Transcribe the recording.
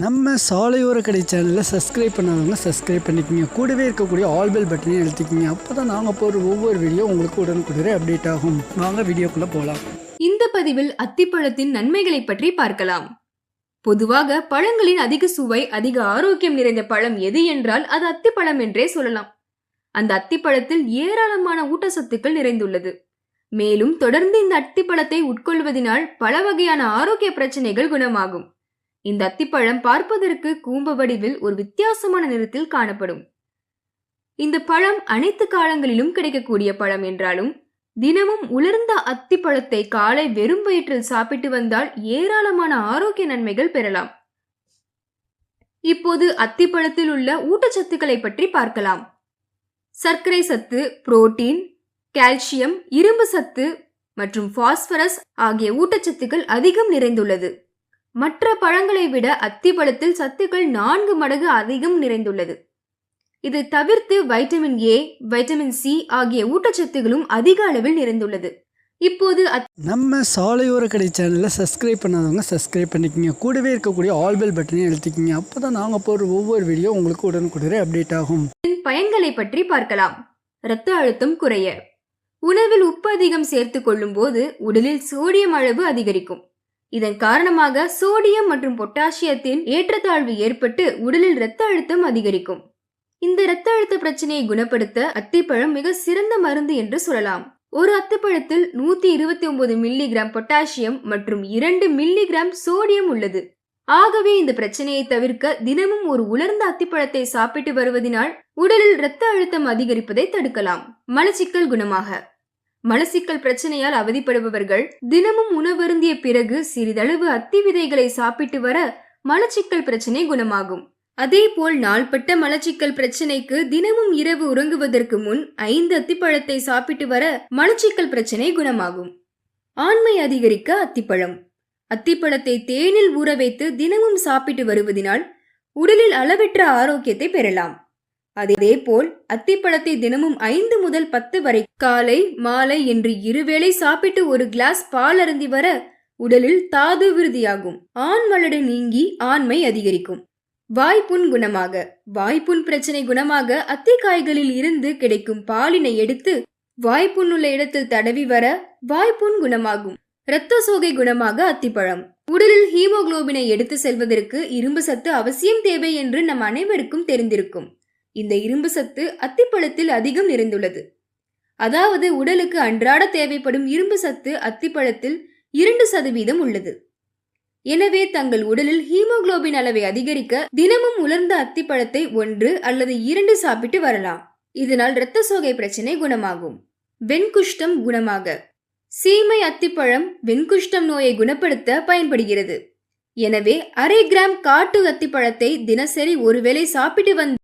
நம்ம சாலையோர கடை சேனலில் சப்ஸ்கிரைப் பண்ணாதவங்க சப்ஸ்கிரைப் பண்ணிக்கோங்க. கூடவே இருக்கக்கூடிய ஆல் பெல் பட்டனையும் எழுத்திக்கிங்க அப்போ தான் நாங்கள் போகிற ஒவ்வொரு வீடியோ உங்களுக்கு உடனுக்குடனே அப்டேட் ஆகும். வாங்க வீடியோக்குள்ளே போகலாம் இந்த பதிவில் அத்திப்பழத்தின் நன்மைகளை பற்றி பார்க்கலாம். பொதுவாக பழங்களின் அதிக சுவை அதிக ஆரோக்கியம் நிறைந்த பழம் எது என்றால் அது அத்திப்பழம் என்றே சொல்லலாம். அந்த அத்திப்பழத்தில் ஏராளமான ஊட்டச்சத்துக்கள் நிறைந்துள்ளது. மேலும் தொடர்ந்து இந்த அத்திப்பழத்தை உட்கொள்வதனால் பல வகையான ஆரோக்கிய பிரச்சனைகள் குணமாகும். இந்த அத்திப்பழம் பார்ப்பதற்கு கூம்ப வடிவில் ஒரு வித்தியாசமான நிறத்தில் காணப்படும். இந்த பழம் அனைத்து காலங்களிலும் கிடைக்கக்கூடிய பழம் என்றாலும் தினமும் உலர்ந்த அத்திப்பழத்தை காலை வெறும் வயிற்றில் சாப்பிட்டு வந்தால் ஏராளமான ஆரோக்கிய நன்மைகள் பெறலாம். இப்போது அத்திப்பழத்தில் உள்ள ஊட்டச்சத்துக்களை பற்றி பார்க்கலாம். சர்க்கரை சத்து புரோட்டீன் கால்சியம் இரும்பு சத்து மற்றும் பாஸ்பரஸ் ஆகிய ஊட்டச்சத்துக்கள் அதிகம் நிறைந்துள்ளது. மற்ற பழங்களை விட அத்திப்பழத்தில் சத்துக்கள் நான்கு மடங்கு அதிகம் நிறைந்துள்ளது. இது தவிர்த்து வைட்டமின் ஏ வைட்டமின் சி ஆகிய ஊட்டச்சத்துகளும் அதிக அளவில் நிறைந்துள்ளது. இப்போது நம்ம சாலையோர கடை சேனலை சப்ஸ்கிரைப் பண்ணாதவங்க சப்ஸ்கிரைப் பண்ணிக்கோங்க. கூடவே இருக்கக்கூடிய ஆல் பெல் பட்டனையும் அழுத்திக்கிங்க. அப்போ தான் நாங்கள் போகிற ஒவ்வொரு வீடியோ உங்களுக்கு உடனுக்குடனே அப்டேட் ஆகும். பயன்களை பற்றி பார்க்கலாம். இரத்த அழுத்தம் குறைய. உணவில் உப்பு அதிகம் சேர்த்து கொள்ளும் போது உடலில் சோடியம் அளவு அதிகரிக்கும். இதன் காரணமாக சோடியம் மற்றும் பொட்டாசியத்தின் ஏற்றத்தாழ்வு ஏற்பட்டு உடலில் இரத்த அழுத்தம் அதிகரிக்கும். இந்த இரத்த அழுத்த பிரச்சனையை குணப்படுத்த அத்திப்பழம் மிக சிறந்த மருந்து என்று சொல்லலாம். ஒரு அத்திப்பழத்தில் நூத்தி இருபத்தி ஒன்பது மில்லிகிராம் பொட்டாசியம் மற்றும் இரண்டு மில்லிகிராம் சோடியம் உள்ளது. ஆகவே இந்த பிரச்சனையை தவிர்க்க தினமும் ஒரு உலர்ந்த அத்திப்பழத்தை சாப்பிட்டு வருவதினால் உடலில் இரத்த அழுத்தம் அதிகரிப்பதை தடுக்கலாம். மலச்சிக்கல் குணமாக. மலச்சிக்கல் பிரச்சனையால் அவதிப்படுபவர்கள் தினமும் உணவருந்திய பிறகு சிறிதளவு அத்தி விதைகளை சாப்பிட்டு வர மலச்சிக்கல் பிரச்சனை குணமாகும். அதேபோல் நாள்பட்ட மலச்சிக்கல் பிரச்சனைக்கு தினமும் இரவு உறங்குவதற்கு முன் ஐந்து அத்திப்பழத்தை சாப்பிட்டு வர மலச்சிக்கல் பிரச்சனை குணமாகும். ஆண்மை அதிகரிக்க அத்திப்பழம். அத்திப்பழத்தை தேனில் ஊற வைத்து தினமும் சாப்பிட்டு வருவதினால் உடலில் அளவற்ற ஆரோக்கியத்தை பெறலாம். அதேபோல் அத்திப்பழத்தை தினமும் ஐந்து முதல் பத்து வரை காலை மாலை என்று இருவேளை சாப்பிட்டு ஒரு கிளாஸ் பால் அருந்தி வர உடலில் தாது விருதியாகும். ஆண் மலடு நீங்கி ஆண்மை அதிகரிக்கும். வாய்ப்புண் குணமாக. வாய்ப்புண் பிரச்சனை குணமாக அத்திக்காய்களில் இருந்து கிடைக்கும் பாலினை எடுத்து வாய்ப்புண் உள்ள இடத்தில் தடவி வர வாய்ப்புண் குணமாகும். இரத்த சோகை குணமாக அத்திப்பழம். உடலில் ஹீமோகுளோபினை எடுத்து செல்வதற்கு இரும்பு சத்து அவசியம் தேவை என்று நம் அனைவருக்கும் தெரிந்திருக்கும். இந்த இரும்பு சத்து அத்திப்பழத்தில் அதிகம் நிறைந்துள்ளது. அதாவது உடலுக்கு அன்றாட தேவைப்படும் இரும்பு சத்து அத்திப்பழத்தில் இரண்டு சதவீதம் உள்ளது. எனவே தங்கள் உடலில் ஹீமோகுளோபின் அளவை அதிகரிக்க தினமும் உலர்ந்த அத்திப்பழத்தை ஒன்று அல்லது இரண்டு சாப்பிட்டு வரலாம். இதனால் இரத்த சோகை பிரச்சனை குணமாகும். வெண்குஷ்டம் குணமாக. சீமை அத்திப்பழம் வெண்குஷ்டம் நோயை குணப்படுத்த பயன்படுகிறது. எனவே அரை கிராம் காட்டு அத்திப்பழத்தை தினசரி ஒருவேளை சாப்பிட்டு வந்த